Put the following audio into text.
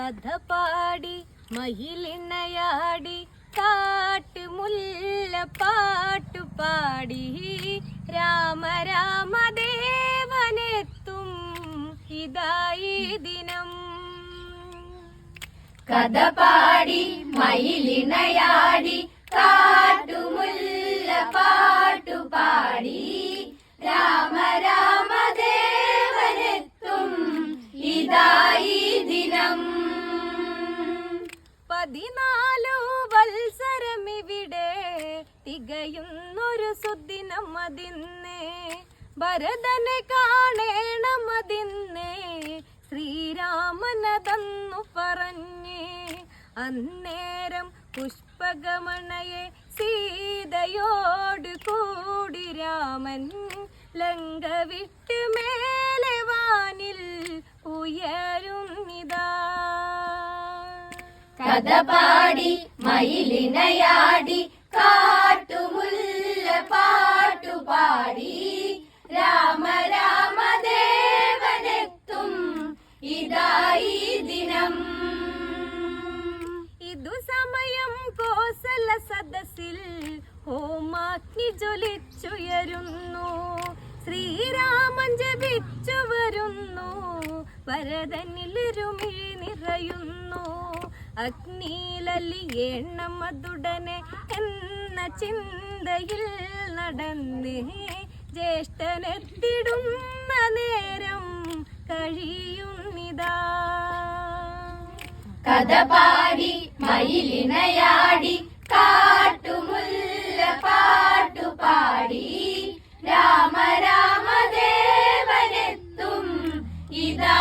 കഥ പാടി മഹിളിണയാടി കാട്ട് മുല്ല പാട്ടു പാടി. രാമ രാമദേവനെത്തും ഇതായി ദിനം. കഥ പാടി മയിലിണയാടി പതിനാലു വത്സരമിവിടെ തികയുന്നൊരു സുദിനമതിന്നേ ഭരതനെ കാണേണമതിന്നേ ശ്രീരാമനതന്നു പറഞ്ഞേ. അന്നേരം പുഷ്പകമണയെ സീതയോട് കൂടി രാമൻ ലങ്ക വിട്ട് കഥ പാടി മയിലിനയാടി കാട്ടുമുല്ല പാട്ടു പാടി. രാമ രാമദേവനെത്തും ഇതായി ദിനം. ഇതു സമയം കോസല സദസ്സിൽ ഹോമാഗ്നി ജ്വലിച്ചുയരുന്നു. ശ്രീരാമൻ ജപിച്ചു വരുന്നു. വരതനിലൊരുമിഴി നിറയുന്നു അഗ്നിയിലലിയേണമതുടനെ എന്ന ചിന്തയിൽ നടന്നേ. ജ്യേഷ്ഠനെത്തിടുന്ന നേരം കഴിയുന്നിതാ. കഥ പാടി മയിലിനയാടി കാട്ടുമുല്ല പാട്ടുപാടി രാമരാമദേവനെത്തും രാമ രാമദേവനെത്തും. ഇതായി